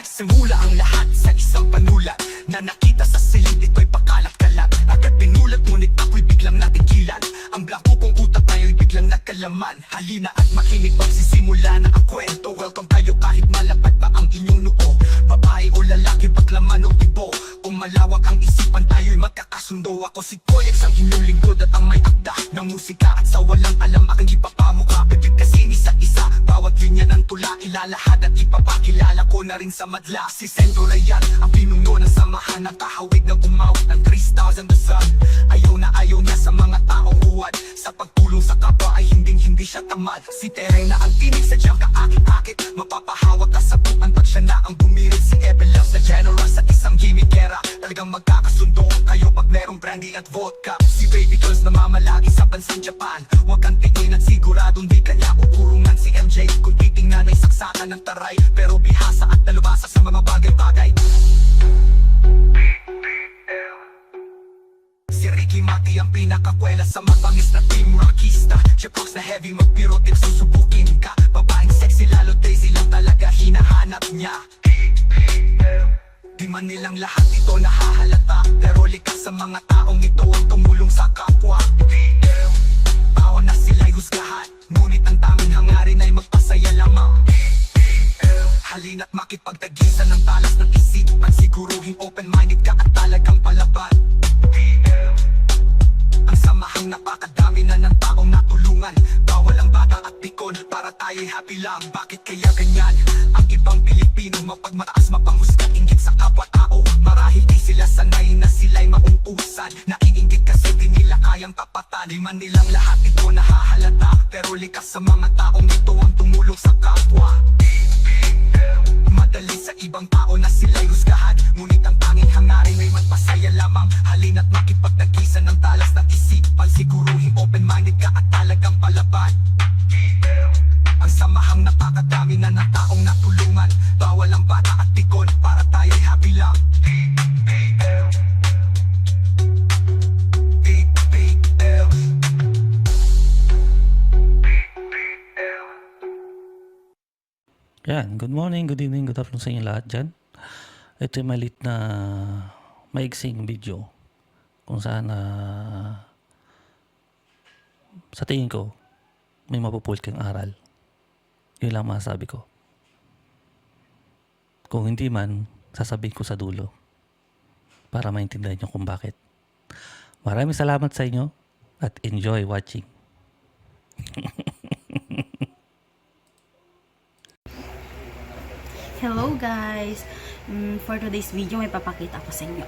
Nagsimula ang lahat sa isang panulat Na nakita sa silid ito'y pakalat-kalat Agad pinulat ngunit ako'y biglang natigilan. Ang blanco kong utak ngayon'y biglang nagkalaman Halina at makinig magsisimula na ang kwento. Welcome tayo kahit malapad pa ang inyong noo. Babae o lalaki, paglaman o tipo Kung malawak ang isipan tayo'y magkakasundo. Ako si Koyex ang inyong lingkod at ang may akda. Ng musika at sa walang alam aking ipapamukha. Bibig kasi bawat linya ng tula Ilalahad at ipapakilala ko na rin sa madla. Si Sendo Rayan, ang pinuno ng samahan. Nakahawig ng umawit ng 3,000 the sun. Ayaw na ayaw niya sa mga taong huwad. Sa pagtulong sa kapwa ay hinding hindi siya tamad. Si Tereng na ang tinig sa diyang kaakit-akit. Mapapahawak ka sa bukan pag siya na ang bumirit. Si Ebel Love sa generous at isang gimmickera Talagang magkakasundo kayo pag merong brandy at vodka. Si Baby Girls na mamalagi sa bansang Japan. Huwag kang tingin at siguradong saksakan ng taray Pero bihasa at nalubasa sa mga bagay-bagay. Si Ricky Mati ang pinakakwela sa mabangis na team rockista Chipoks na heavy magpirotik susubukin ka. Babaeng sexy lalo Daisy lang talaga hinahanap niya. Di man nilang lahat ito nahahalata Pero likas sa mga taong ito ang tumulong sa kapwa. Tao na sila'y husgahan Ngunit ang tanging hangarin ay magpasaya lamang Halina't makipagtagisan ng talas ng isipan Siguruhin open-minded ka at talagang palaban ang samahang napakadami na ng taong natulungan. Bawal ang bata at pikon para tayo'y happy lang. Bakit kaya ganyan? Ang ibang Pilipino mapagmataas mapanghusga Ingit sa kapwa-tao Marahil di sila sanay na sila'y maumpusan Naiingit kasi di nila kayang tapatan Di man nilang lahat ito nahahalata. Pero likas sa mga taong ito ang tumulong sa kapwa palaban. Ang samahang napakadami na ng taong natulungan. Bawal ang bata at tikon para tayo'y happy lang. Big, big L Yan, good morning, good evening, good afternoon sa inyo lahat dyan. Ito yung malit na maiksing video kung saan na sa tingin ko may mapupult kang aral. Yun lang masasabi ko. Kung hindi man, sasabihin ko sa dulo para maintindihan nyo kung bakit. Maraming salamat sa inyo at enjoy watching. Hello guys! Mm, for today's video, may papakita ko sa inyo.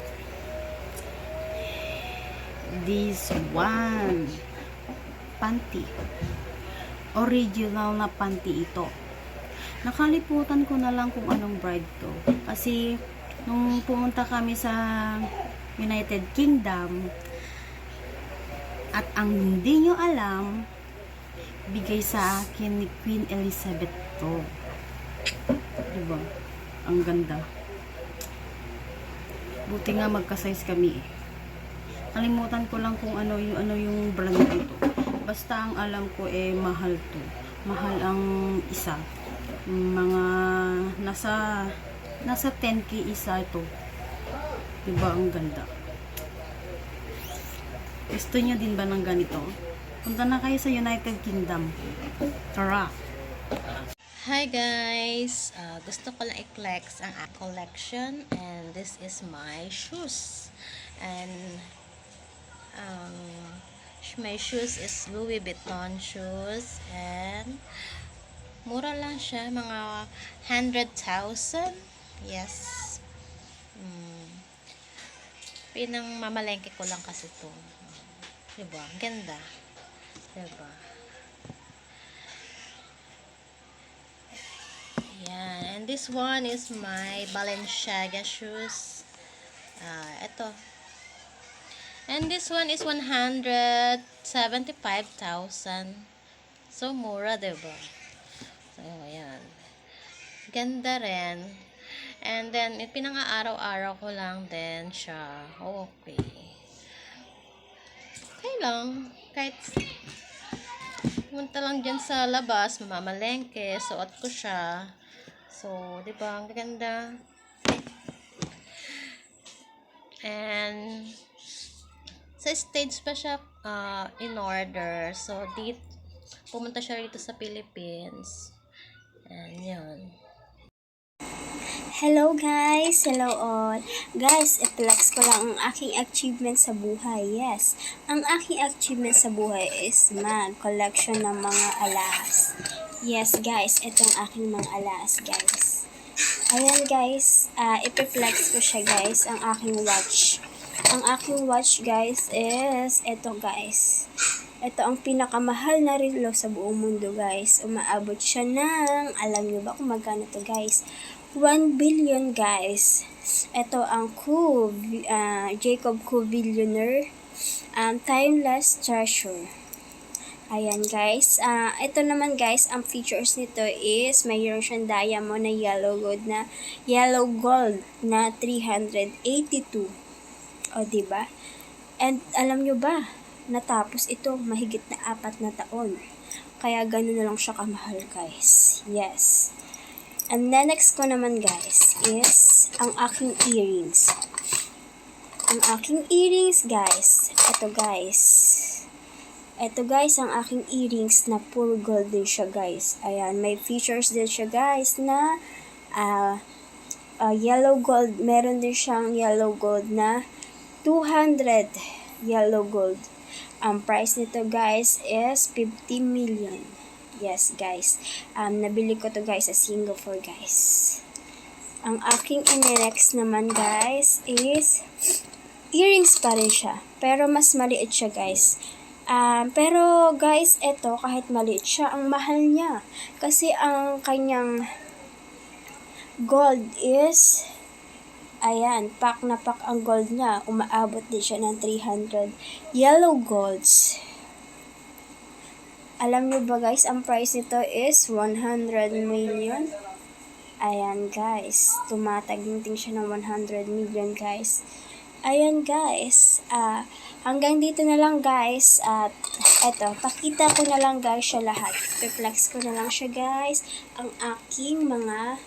This one. Panty. Original na panty ito. Nakaliputan ko na lang kung anong bride to. Kasi, nung pumunta kami sa United Kingdom, at ang hindi nyo alam, bigay sa akin ni Queen Elizabeth to. Diba? Ang ganda. Buti nga magka-size kami eh. Kalimutan ko lang kung ano yung ano yung brand nito. Basta ang alam ko eh mahal to. Mahal ang isa. Mga nasa nasa 10k isa ito. Diba ang ganda. Gusto niyo din ba ng ganito? Punta na kayo sa United Kingdom. Tara! Hi guys! Uh, gusto ko lang i-flex ang collection and this is my shoes. And um, my shoes is Louis Vuitton shoes and mura lang siya, mga 100,000. Yes. Mm. Pinang mamalengke ko lang kasi to. Diba? Ang Ganda. Diba? Yan. And this one is my Balenciaga shoes. Ah, ito. And this one is 175,000. So, mura, diba? So, ayan. Ganda rin. And then, pinang-araw-araw ko lang din siya. Okay. Okay lang. Kahit pumunta lang dyan sa labas, mamamalengke, suot ko siya. So, di ba? Ang ganda. And, sa stage pa siya ah, in order. So, dito, pumunta siya rito sa Philippines. And, yun. Hello guys! Hello all! Guys, i-flex ko lang ang aking achievement sa buhay. Yes, ang aking achievement sa buhay is mag-collection ng mga alas. Yes guys, ito ang aking mga alas guys. Ayan guys, uh, ipi-flex ko siya guys, ang aking watch. Ang aking watch guys is, ito guys. Ito ang pinakamahal na relo sa buong mundo guys. Umaabot siya ng, alam niyo ba kung magkano to guys? 1 billion guys. Ito ang Ku, ah, Jacob Ku um, Timeless Treasure. Ayan guys. Ah, ito naman guys, ang features nito is mayroon siyang diamond na yellow gold na yellow gold na 382. O di ba? And alam nyo ba, natapos ito mahigit na apat na taon. Kaya ganun na lang siya kamahal guys. Yes. And the next ko naman guys is ang aking earrings. Ang aking earrings guys. Ito guys. Ito guys ang aking earrings na pure gold din siya guys. Ayan, may features din siya guys na ah ah, yellow gold. Meron din siyang yellow gold na 200 yellow gold. Ang price nito guys is 50 million. Yes, guys. Um, nabili ko to guys sa Singapore, guys. Ang aking in-next naman, guys, is earrings pa rin siya. Pero mas maliit siya, guys. Um, pero, guys, eto, kahit maliit siya, ang mahal niya. Kasi ang kanyang gold is Ayan, pack na pack ang gold niya. Umaabot din siya ng 300 yellow golds. Alam niyo ba guys, ang price nito is 100 million. Ayan guys, tumataginting siya ng 100 million guys. Ayan guys, ah hanggang dito na lang guys. At eto, pakita ko na lang guys siya lahat. Reflex ko na lang siya guys. Ang aking mga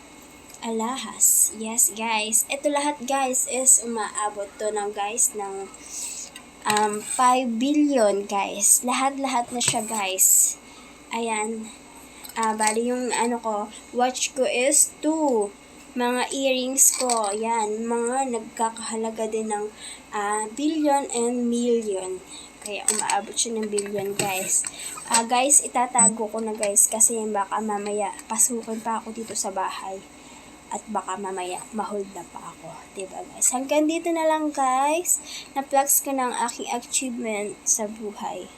alahas. Yes guys, ito lahat guys is umaabot to ng guys ng um, 5 billion guys. Lahat-lahat na siya guys. Ayan. Ah, bali yung ano ko, watch ko is 2. Mga earrings ko, yan, mga nagkakahalaga din ng ah, billion and million. Kaya umaabot siya ng billion guys. Ah, guys, itatago ko na guys kasi baka mamaya pasukin pa ako dito sa bahay at baka mamaya mahold na pa ako. Diba guys? Hanggang dito na lang guys. Na-flex ko ng aking achievement sa buhay.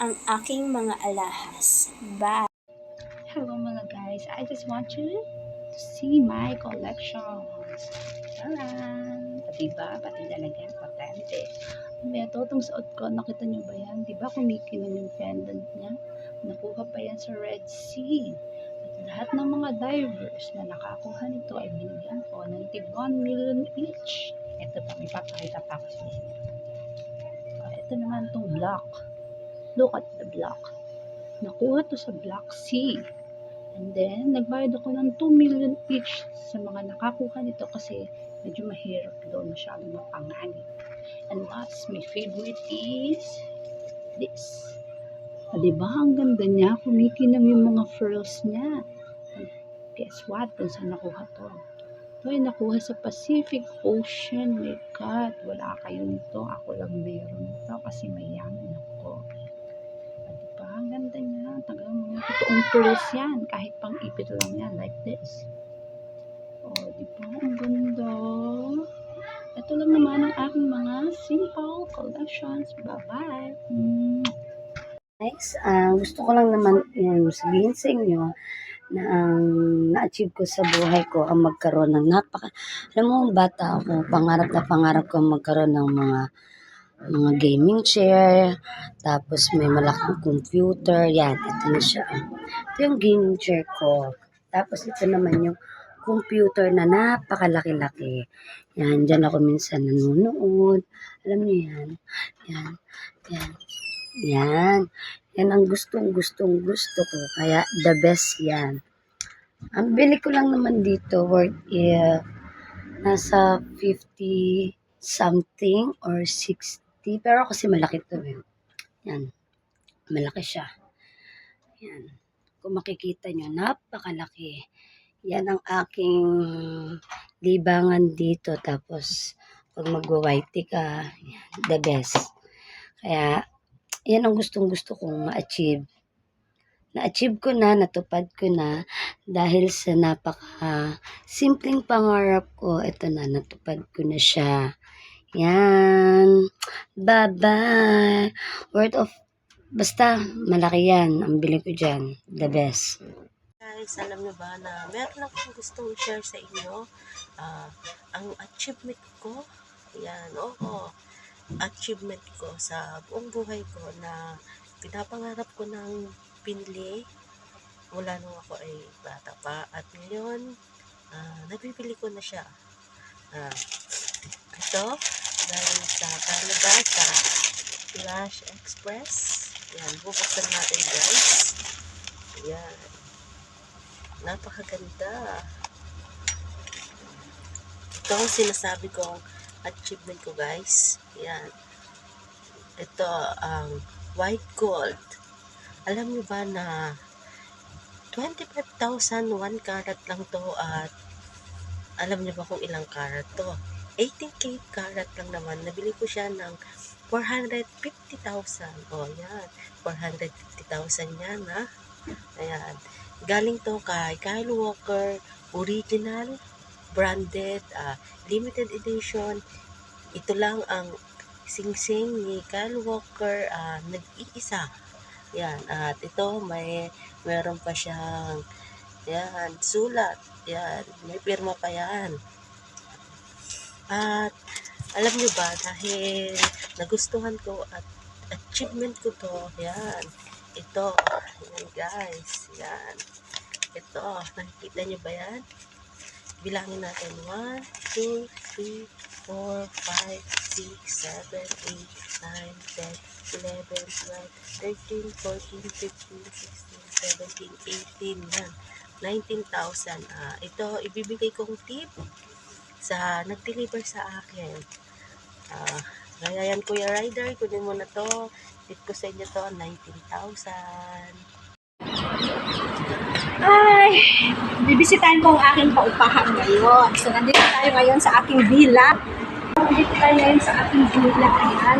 Ang aking mga alahas. Bye! Hello mga guys, I just want you to see my collections. Taran! Diba? Pati talaga, patente. Ito, itong suot ko, nakita nyo ba yan? Diba kumikinom yung pendant niya? Nakuha pa yan sa Red Sea. At lahat ng mga divers na nakakuha nito ay binigyan ko ng tig 1 million each. Ito pa, may papakita pa ako sa. Ah, ito naman itong block. Look at the block. Nakuha to sa Black Sea. And then, nagbayad ako ng 2 million each sa mga nakakuha nito kasi medyo mahirap doon, masyadong mapanganib. And last, my favorite is this. O, diba? Ang ganda niya. Kumikinam yung mga frills niya. Guess what? Kung saan nakuha to? Ito ay nakuha sa Pacific Ocean. My God, wala kayo nito. Ako lang meron nito kasi mayaman ako. At diba? Ang ganda niya. Tagang mga totoong frills yan. Kahit pang ipit lang yan. Like this. O, diba? Ang ganda. Ito lang naman ang aking mga simple collections. Bye-bye! Mm. Guys, ah, gusto ko lang naman yan, sabihin sa inyo na ang na-achieve ko sa buhay ko ang magkaroon ng napaka... Alam mo, bata ako, pangarap na pangarap ko magkaroon ng mga mga gaming chair, tapos may malaking computer, yan, ito na siya. Ito yung gaming chair ko. Tapos ito naman yung computer na napakalaki-laki. Yan, dyan ako minsan nanonood. Alam niyo yan. Yan, yan. Yan. Yan ang gustong gustong gusto ko. Kaya the best yan. Ang bili ko lang naman dito worth eh, nasa 50 something or 60. Pero kasi malaki to eh. Yan. Malaki siya. Yan. Kung makikita nyo, napakalaki. Yan ang aking libangan dito. Tapos, pag magwa-whitey ka, yan, the best. Kaya, yan ang gustong gusto kong ma-achieve. Na-achieve ko na, natupad ko na, dahil sa napaka simpleng pangarap ko, ito na, natupad ko na siya. Yan. Bye-bye. Word of, basta, malaki yan. Ang bili ko dyan. The best. Guys, alam niyo ba na meron akong gustong share sa inyo. Ah, ang achievement ko, yan, oo, achievement ko sa buong buhay ko na pinapangarap ko ng pinili mula nung ako ay bata pa. At ngayon, ah, nabibili ko na siya. Ah, ito, galing sa Canada, Flash Express. Yan, bubuksan natin guys. Yan. Napakaganda. Ito ang sinasabi kong achievement ko guys. Yan. Ito ang white gold. Alam niyo ba na 25,000 1 carat lang to at alam niyo ba kung ilang carat to? 18k carat lang naman. Nabili ko siya ng 450,000. O, yan. 450,000 yan, ha? Ayan. Galing to kay Kyle Walker, original, branded, ah, limited edition. Ito lang ang singsing ni Kyle Walker ah, nag-iisa. Yan, at ito may meron pa siyang yan, sulat. Yan, may pirma pa yan. At alam niyo ba dahil nagustuhan ko at achievement ko to, yan. Ito, yan guys, yan. Ito, nakikita niyo ba yan? Bilangin natin 1, 2, 3, 4, 5, 6, 7, 8, 9, 10, 11, 12, 13, 14, 15, 16, 17, 18, yan. 19,000. Ah, ito, ibibigay kong tip sa nag-deliver sa akin. Ah, kaya yan, Kuya Rider, kunin mo na to. Tip ko sa inyo to, 19,000. Ay, bibisitahin ko ang aking paupahan ngayon. So, nandito tayo ngayon sa aking villa. Nandito tayo ngayon sa aking villa. Ayan.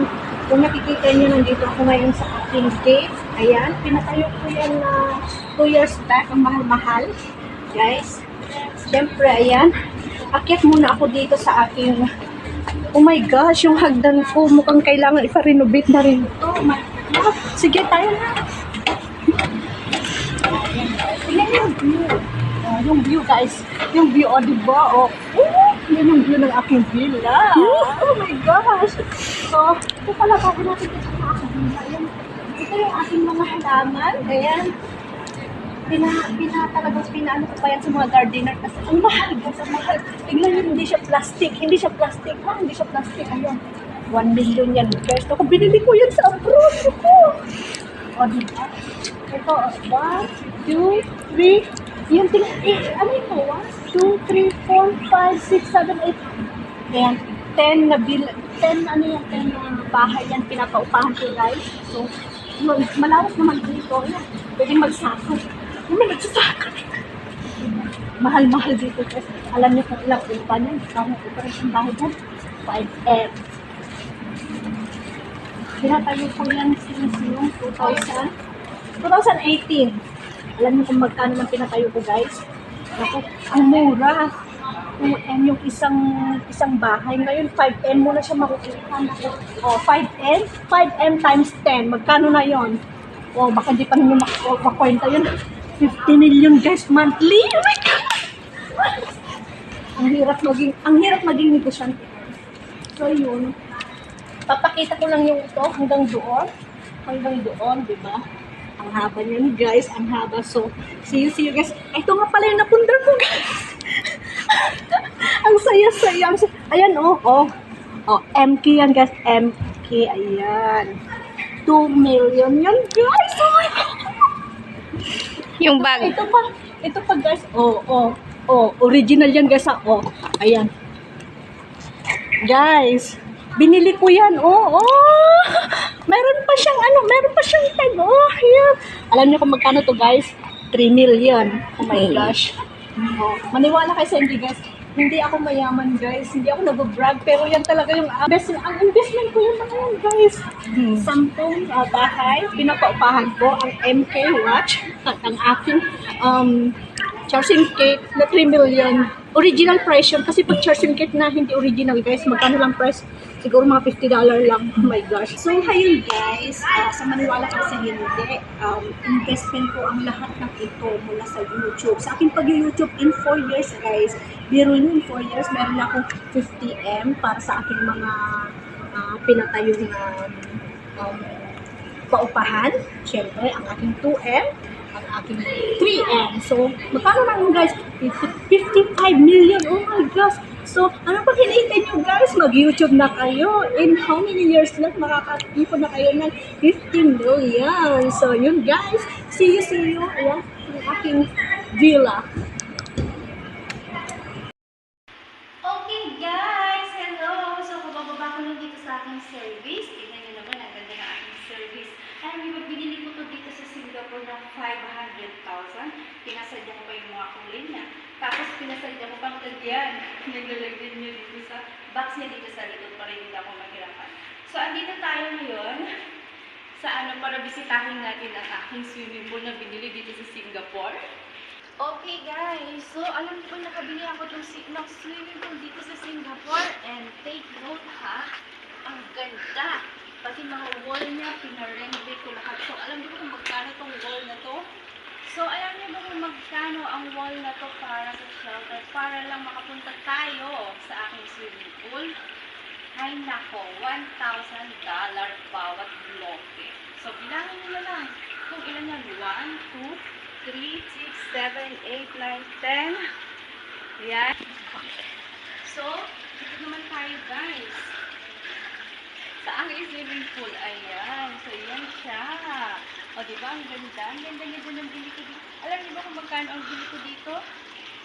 Kung nakikita niyo, nandito ako ngayon sa aking gate. Ayan. Pinatayo ko yan na 2 years back. Ang mahal-mahal. Guys. Siyempre, ayan. Akyat muna ako dito sa aking Oh my gosh, yung hagdan ko mukhang kailangan ipa-renovate na rin. Oh my God. Sige, tayo na. Yung view. Oh, yung view, guys. Yung view, oh, di ba? Oh, oh yan yung view ng aking villa. Oh my gosh. So, ito pala, bago natin ito sa aking villa. Ayan. Ito yung aking mga halaman. Ayan. Pina, pina talagang pinaano ko pa yan sa mga gardener kasi ang mahal guys, ang mahal. Tingnan niyo, hindi siya plastic. Hindi siya plastic. Ha? Hindi siya plastic. Ayan. 1 million yan guys. Ako, binili ko yan sa abroad. Ako. O, di ba? Ito, 1, 2, 3. Yung ting, eh, ano ito? 1, 2, 3, 4, 5, 6, 7, 8. Ayan. 10 na bil, 10 ano yung 10 na bahay yan, pinapaupahan ko guys. So, yun, malawak naman dito. Ayan, pwedeng magsako. Ano magsasako? Mahal-mahal dito guys. Alam niyo kung ilang upa niyan. Kung upa rin ang bahay dyan. 5M. Pinatayo ko yan since yung 2000. 2018. Alam niyo kung magkano man pinatayo ko guys. Ako, ang mura. 2M yung isang isang bahay. Ngayon, 5M mo na siya makukuha. O, 5M? 5M times 10. Magkano na yon? O, baka di pa ninyo mak- makwenta yun. 50 million guys monthly. Oh my God! ang hirap maging, ang hirap maging negosyante. So, yun. Papakita ko lang yung ito hanggang doon. Hanggang doon, di ba? Ang haba niyan, guys. Ang haba. So, see you, see you, guys. Ito nga pala yung napundar ko, guys. ang saya-saya. Ang saya. Ayan, oh, oh. Oh, MK yan, guys. MK, ayan. 2 million yan, guys. Oh my God. Yung bag. Ito pa, Ito pa guys, oh, oh, oh, original yan guys ha, oh, ayan. Guys, binili ko yan, oh, oh, meron pa siyang ano, meron pa siyang tag, oh, yan. Alam niyo kung magkano to guys? 3 million. Oh my gosh. Oh, maniwala kayo sa hindi guys. Hindi ako mayaman guys. Hindi ako nag-brag. Pero yan talaga yung investment. Ang investment ko yung mga yan guys. Sampung uh, bahay. Pinapaupahan ko ang MK watch at ang aking um, charging cake na 3 million. Original price yun. Kasi pag charging cake na hindi original guys, magkano lang price? Siguro mga $50 lang. Oh my gosh. So, ayun guys. Uh, sa maniwala ka sa hindi, um, investment ko ang lahat ng ito mula sa YouTube. Sa aking pag-YouTube in 4 years guys, biro in 4 years, meron akong 50M para sa aking mga uh, pinatayong um, um, paupahan. Siyempre, ang aking 2M, ang aking 3M. So, magkano na yun guys? 55 million. Oh my gosh. So, ano pa hinihintay nyo guys? Mag-YouTube na kayo. In how many years lang makakatipon na kayo ng 50 million. So, yun guys. See you, see you. Ayan, yung aking villa. Okay guys, hello! So kabababa ko lang dito sa aking service. Tingnan nyo naman, ang ganda aking service. Alam niyo ba, binili ko to dito sa Singapore ng 500,000. Pinasadya ko pa yung mga kulay niya. Tapos pinasadya ko pang lagyan. Naglalagyan niyo dito sa box niya dito sa likod para hindi ako mahirapan. So andito tayo ngayon sa ano para bisitahin natin ang aking swimming pool na binili dito sa Singapore. Okay guys, so alam ko nakabili ako ng, swimming pool dito sa Singapore and take note ha, ang ganda. Pati mga wall niya, pinarenovate ko lahat. So alam ba kung magkano tong wall na to? So alam niyo ba kung magkano ang wall na to para sa shelter? Para lang makapunta tayo sa aking swimming pool? Ay nako, $1,000 bawat bloke. So bilangin niyo na lang kung ilan yan. 1, 2, 3, 6, 7, 8, 9, 10. Yan. So, dito naman tayo guys. Sa aking swimming pool. Ayan. So, yan siya. O, di ba? Ang ganda. Ang ganda niya din ang bili ko dito. Alam niyo ba kung magkano ang bili ko dito?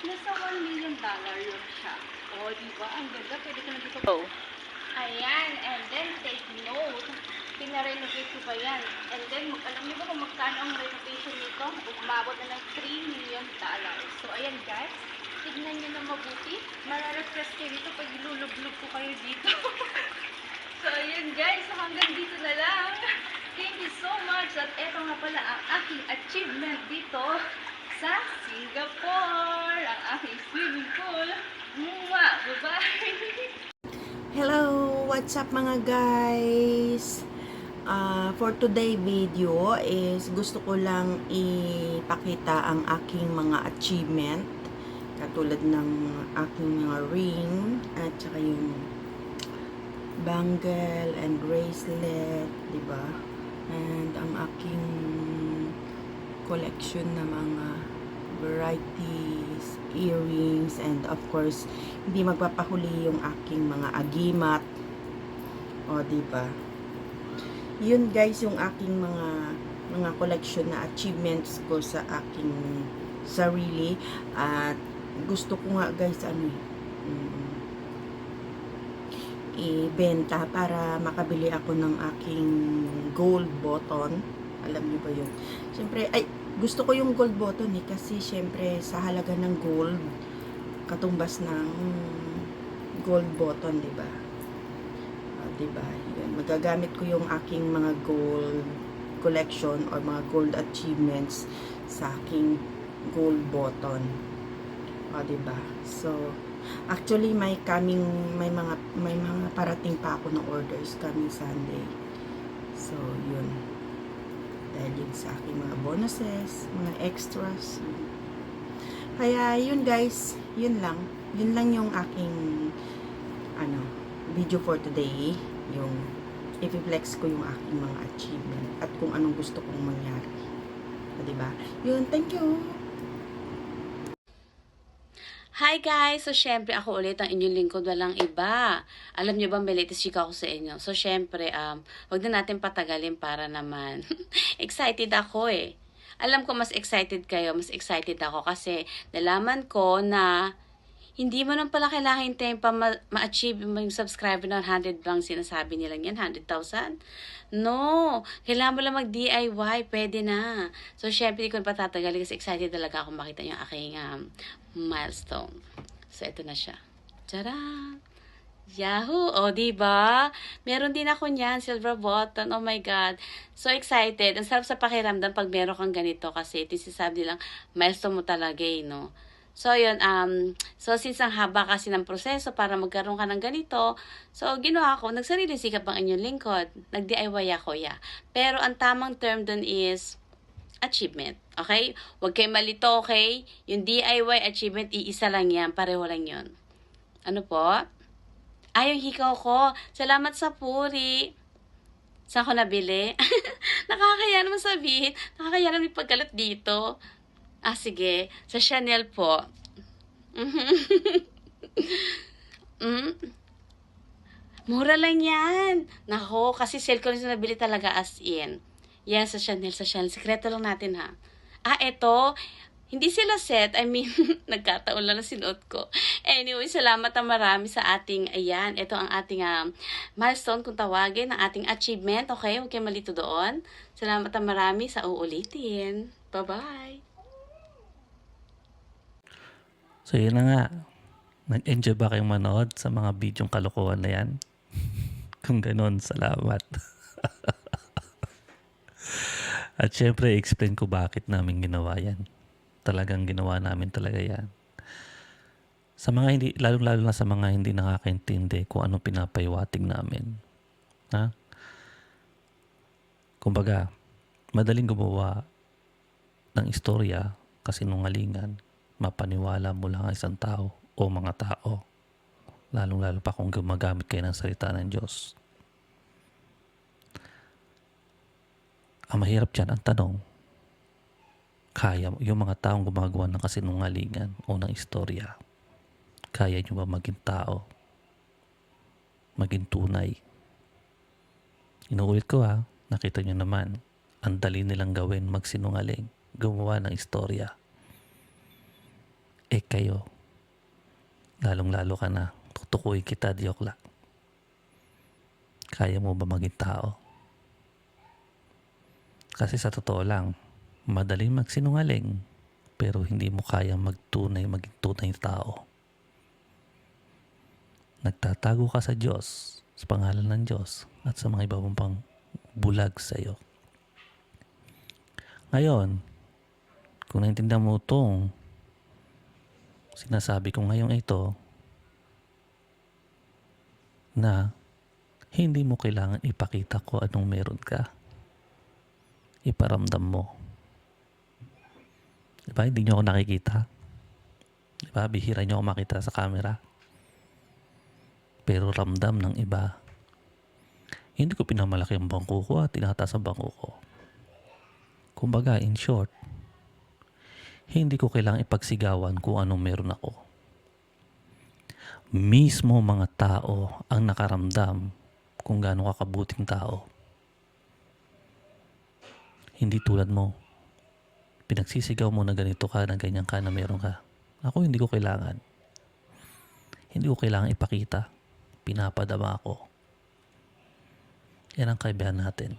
Nasa 1 million dollar yun siya. O, di ba? Ang ganda. Pwede ko na dito. Oh. Ayan. And then, take note. Pinarenovate ko pa yan. And then, mag- alam niyo ba kung magkano ang renovation nito? Umabot na ng 3 million dollars. So, ayan guys. Tignan niyo na mabuti. Mararefresh kayo dito pag ilulublog ko kayo dito. so, ayan guys. So, hanggang dito na lang. Thank you so much. At eto nga pala ang aking achievement dito sa Singapore. Ang aking swimming pool. Mwah! Bye-bye! Hello! What's up mga guys? Ah, for today video is gusto ko lang ipakita ang aking mga achievement katulad ng aking mga ring at saka yung bangle and bracelet, di ba? And ang aking collection na mga varieties, earrings, and of course, hindi magpapahuli yung aking mga agimat. O, ba? Yun guys, yung aking mga mga collection na achievements ko sa aking sarili at gusto ko nga guys ano eh, mm, ibenta para makabili ako ng aking gold button alam niyo ba yun Siyempre, ay, gusto ko yung gold button eh, kasi syempre sa halaga ng gold, katumbas ng gold button, di ba? Ah, di ba? Magagamit ko yung aking mga gold collection or mga gold achievements sa aking gold button. O, di ba? So, actually may coming may mga may mga parating pa ako ng orders coming Sunday. So, yun dahil yun sa aking mga bonuses, mga extras. Kaya yun guys, yun lang. Yun lang yung aking ano, video for today. Yung i-flex ko yung aking mga achievement at kung anong gusto kong mangyari. O, diba? Yun, thank you! Hi guys! So, syempre ako ulit ang inyong lingkod, walang iba. Alam niyo ba, may latest chika ako sa inyo. So, syempre, um, wag na natin patagalin para naman. Excited ako eh. alam ko mas excited kayo, mas excited ako kasi nalaman ko na hindi mo nang pala kailangan hintayin pa ma- ma-achieve yung subscriber ng 100 bang sinasabi nilang yan, 100,000? No! Kailangan mo lang mag-DIY, pwede na. So, syempre, hindi ko na patatagal kasi excited talaga ako makita yung aking um, milestone. So, ito na siya. Tara! Yahoo! O, di ba? Meron din ako niyan, silver button. Oh my God. So excited. Ang sarap sa pakiramdam pag meron kang ganito kasi ito sinasabi nilang milestone mo talaga eh, no? So, yun, um, so since ang haba kasi ng proseso para magkaroon ka ng ganito, so ginawa ko, nagsarili sikap ang inyong lingkod. Nag-DIY ako, yeah. Pero ang tamang term dun is achievement. Okay? Huwag kayo malito, okay? Yung DIY achievement, iisa lang yan. Pareho lang yun. Ano po? Ay, yung hikaw ko. Salamat sa puri. Saan ko nabili? Nakakaya naman sabihin. Nakakaya naman yung pagkalat dito. Ah, sige. Sa Chanel po. mm. Mura lang yan. Nako, kasi sale ko sa nabili talaga as in. Yan, sa Chanel, sa Chanel. Sekreto lang natin ha. Ah, eto. Hindi sila set. I mean, nagkataon lang na sinuot ko. Anyway, salamat ang marami sa ating, ayan, ito ang ating um, milestone kung tawagin, ang ating achievement. Okay, huwag kayo malito doon. Salamat ang marami sa uulitin. Bye-bye! So yun na nga. Nag-enjoy ba kayong manood sa mga bidyong kalokohan na yan? Kung ganun, salamat. At syempre, explain ko bakit namin ginawa yan. Talagang ginawa namin talaga yan. Sa mga hindi, lalong-lalo na sa mga hindi nakakaintindi kung anong pinapaywating namin. Ha? Kumbaga, madaling gumawa ng istorya kasi nungalingan mapaniwala mo lang ang isang tao o mga tao. Lalong-lalo pa kung gumagamit kayo ng salita ng Diyos. Ang mahirap dyan, ang tanong, kaya yung mga taong gumagawa ng kasinungalingan o ng istorya, kaya nyo ba maging tao? Maging tunay? Inuulit ko ha, nakita nyo naman, ang dali nilang gawin magsinungaling, gumawa ng istorya eh kayo, lalong-lalo ka na, tutukuyin kita, Diokla. Kaya mo ba maging tao? Kasi sa totoo lang, madaling magsinungaling, pero hindi mo kaya magtunay, maging tunay na tao. Nagtatago ka sa Diyos, sa pangalan ng Diyos, at sa mga iba pang bulag sa iyo. Ngayon, kung naintindihan mo itong sinasabi ko ngayong ito na hindi mo kailangan ipakita ko anong meron ka. Iparamdam mo. Diba? Hindi nyo ako nakikita. Diba? Bihira nyo ako makita sa camera. Pero ramdam ng iba. Hindi ko pinamalaki ang bangko ko at tinataas ang bangko ko. Kumbaga, in short, hindi ko kailangang ipagsigawan kung anong meron ako. Mismo mga tao ang nakaramdam kung gaano kakabuting tao. Hindi tulad mo. Pinagsisigaw mo na ganito ka, na ganyan ka, na meron ka. Ako hindi ko kailangan. Hindi ko kailangan ipakita. Pinapadama ako. Yan ang kaibahan natin.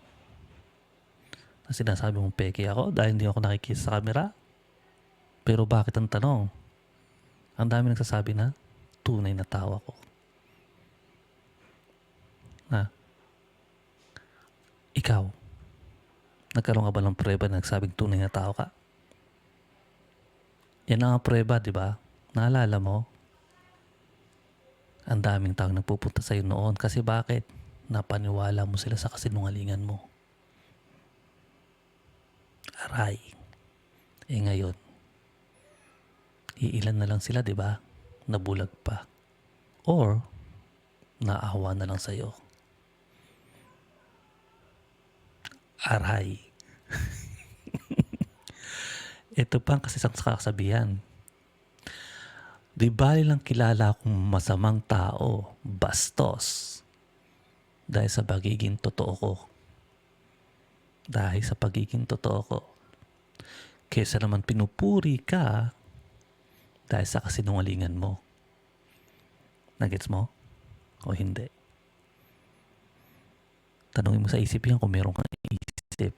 Na sinasabi mong peke ako dahil hindi ako nakikita sa camera, pero bakit ang tanong? Ang dami nagsasabi na tunay na tao ako. Na, ikaw, nagkaroon ka ba ng prueba na nagsabing tunay na tao ka? Yan ang prueba, di ba? Naalala mo? Ang daming taong nagpupunta sa'yo noon. Kasi bakit? Napaniwala mo sila sa kasinungalingan mo. Aray. Eh ngayon, iilan na lang sila, di ba? Nabulag pa. Or, naawa na lang sa'yo. Aray. Ito pa ang kasi sa kasabihan. Di bali lang kilala akong masamang tao, bastos, dahil sa pagiging totoo ko. Dahil sa pagiging totoo ko. Kesa naman pinupuri ka dahil sa kasinungalingan mo. Nagets mo? O hindi? Tanungin mo sa isip yan kung meron kang isip.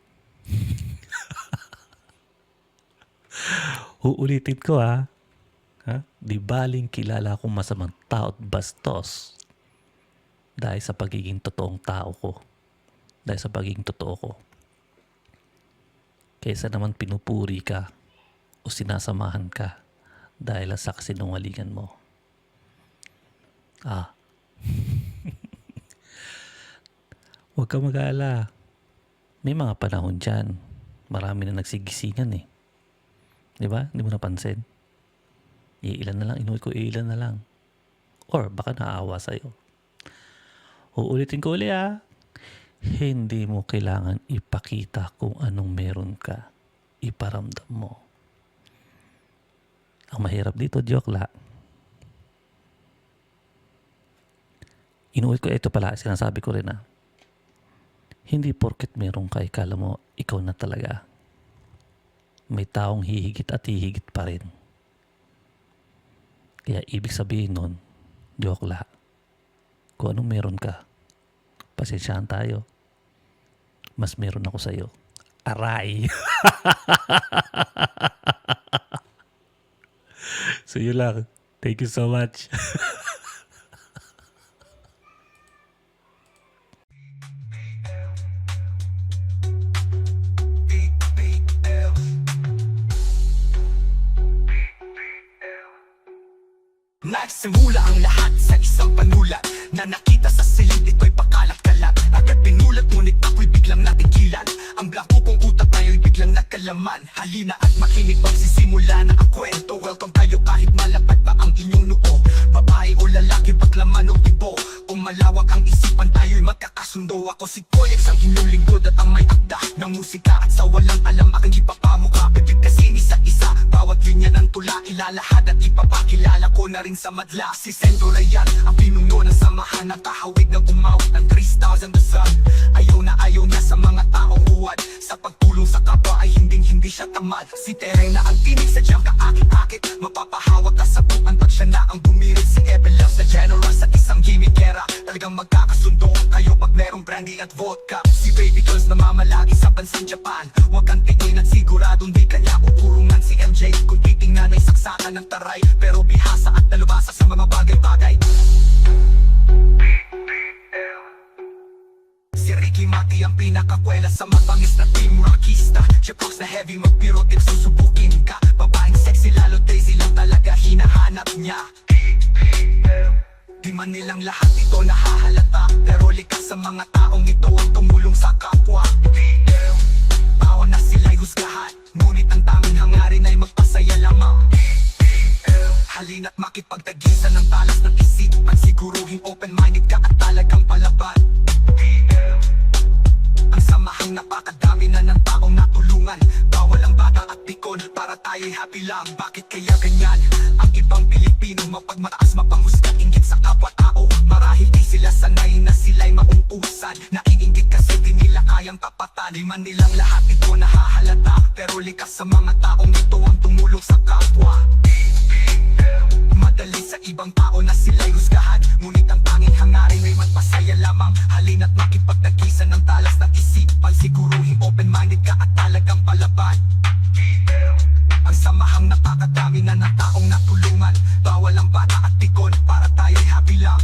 Uulitin ko ha. ha? Di baling kilala akong masamang tao at bastos dahil sa pagiging totoong tao ko. Dahil sa pagiging totoo ko. Kaysa naman pinupuri ka o sinasamahan ka dahil sa kasinungalingan mo. Ah. Huwag ka mag-aala. May mga panahon dyan. Marami na nagsigisingan eh. Di ba? Hindi mo napansin? Iilan na lang. Inuwi ko iilan na lang. Or baka naawa sa'yo. Uulitin ko uli ah. Hindi mo kailangan ipakita kung anong meron ka. Iparamdam mo. Ang mahirap dito, joke la. Inuwi ko ito pala, sinasabi ko rin ah. Hindi porket meron ka, ikala mo ikaw na talaga. May taong hihigit at hihigit pa rin. Kaya ibig sabihin nun, joke la. Kung anong meron ka, pasensyahan tayo. Mas meron ako sa'yo. Aray! so yun lang. Thank you so much. madla Si Sendo Rayan ang pinuno ng samahan. Nakahawig na umawit ng 3,000 the sun. Ayaw na ayaw niya sa mga taong huwad Sa pagtulong sa kapwa ay hinding hindi siya tamad. Si Tereng na ang tinig sa diyang kaakit-akit. Mapapahawak ka sa bukan pag siya na ang bumirit. Si Ebel Loves na generous at isang gimmickera Talagang magkakasundo kayo pag merong brandy at vodka. Si Baby Girls na mamalagi sa bansang Japan. Huwag kang tingin at siguradong di kanya ukurungan Si MJ kung titingnan ay saksakan ng taray Mati ang pinakakwela sa mabangis na team rockista. Prox na heavy magbiro at susubukin ka. Babaeng sexy lalo Daisy lang talaga hinahanap niya. Di man nilang lahat ito nahahalata. Pero likas sa mga taong ito ang tumulong sa kapwa. Bawa na sila'y husgahan. Ngunit ang tanging hangarin ay magpasaya lamang. Halina't makipagtagisan ng talas ng isipan Siguruhin open-minded ka at talagang palaban Ang samahang napakadami na ng taong natulungan. Bawal ang bata at pikon para tayo'y happy lang. Bakit kaya ganyan? Ang ibang Pilipino mapagmataas mapanghusga Inggit sa kapwa-tao. Marahil di sila sanay na sila'y maungkusan Naiinggit kasi di nila kayang tapatan Di man nilang lahat ito nahahalata. Pero likas sa mga taong ito ang tumulong sa kapwa madali sa ibang tao na sila'y husgahan. Ngunit ang tanging hangarin ay matpasaya lamang. Halin at makipagtagisan ng talas ng isipan. Siguruhin open-minded ka at talagang palaban. Ang samahang napakadami na ng taong natulungan. Bawal ang bata at tikon para tayo'y habilang